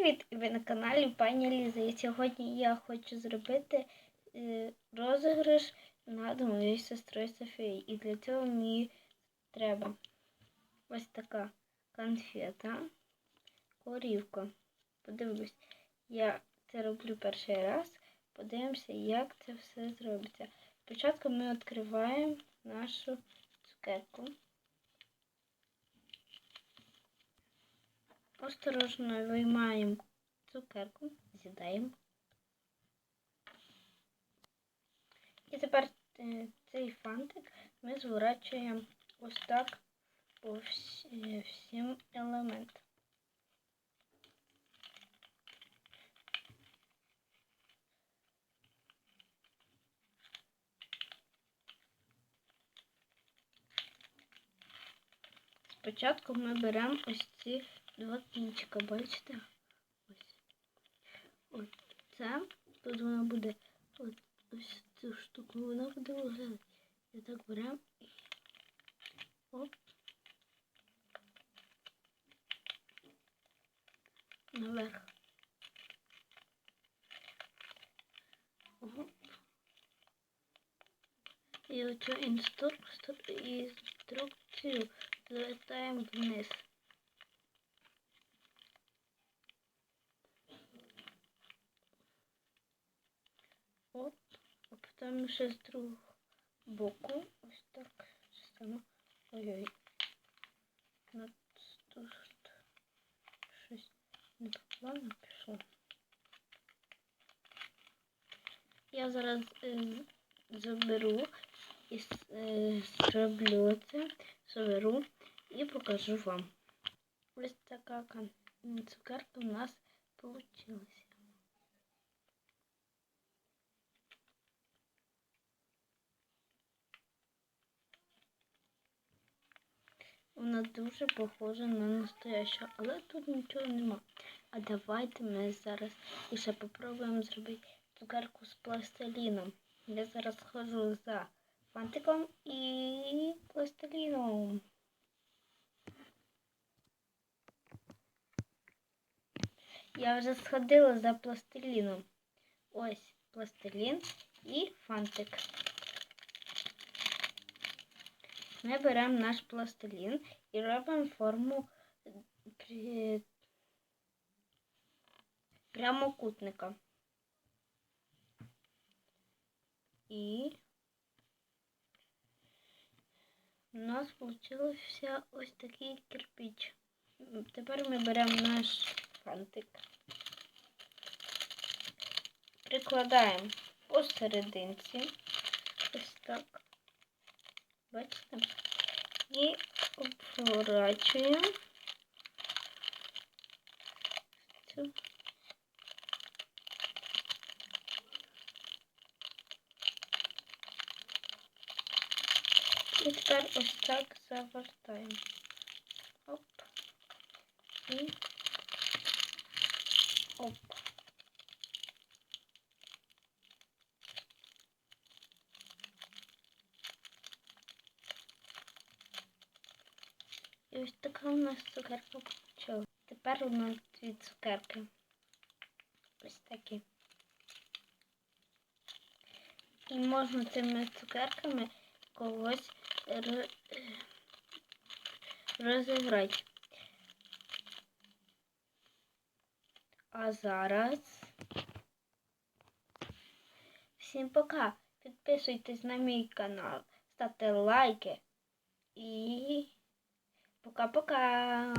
привіт! Ви на каналі пані Ліза. І сьогодні я хочу зробити е, розіграш над моєю сестрою Софією. І для цього мені треба ось така конфета, корівка. Подивлюсь, я це роблю перший раз. Подивимося, як це все зробиться. Спочатку ми відкриваємо нашу цукерку. Осторожно виймаємо цукерку, з'їдаємо. І тепер е, цей фантик ми зворачуємо ось так по всім елементам. Спочатку ми беремо ось ці два кінчика, бачите? Ось. Ось це. Тут вона буде ось, ось цю штуку, вона буде виглядати. І так беремо і оп. Наверх. Оп. І оцю інструкцію, залетаємо вниз. Оп, потім ще з другого боку. Ось так само. Ой-ой. Тут щось не по плану пішло. Я зараз е, заберу і е, зроблю це, соберу і покажу вам. Ось така цукерка у нас вийшла. Вона дуже похожа на настоящу, але тут нічого нема. А давайте ми зараз ще попробуємо зробити цукерку з пластиліном. Я зараз схожу за фантиком і пластиліном. Я вже сходила за пластиліном. Ось пластилін і фантик. Ми беремо наш пластилін і робимо форму прямокутника. І у нас вийшов ось такий кирпич. Тепер ми беремо наш фантик, прикладаємо посерединці, ось так. Бачите? І обворачуємо. І тепер ось так завертаємо. Оп. І оп. І ось така у нас цукерка вийшла. Тепер у нас дві цукерки. Ось такі. І можна цими цукерками когось розіграти. А зараз всім пока. Підписуйтесь на мій канал, ставте лайки і... Пока-пока.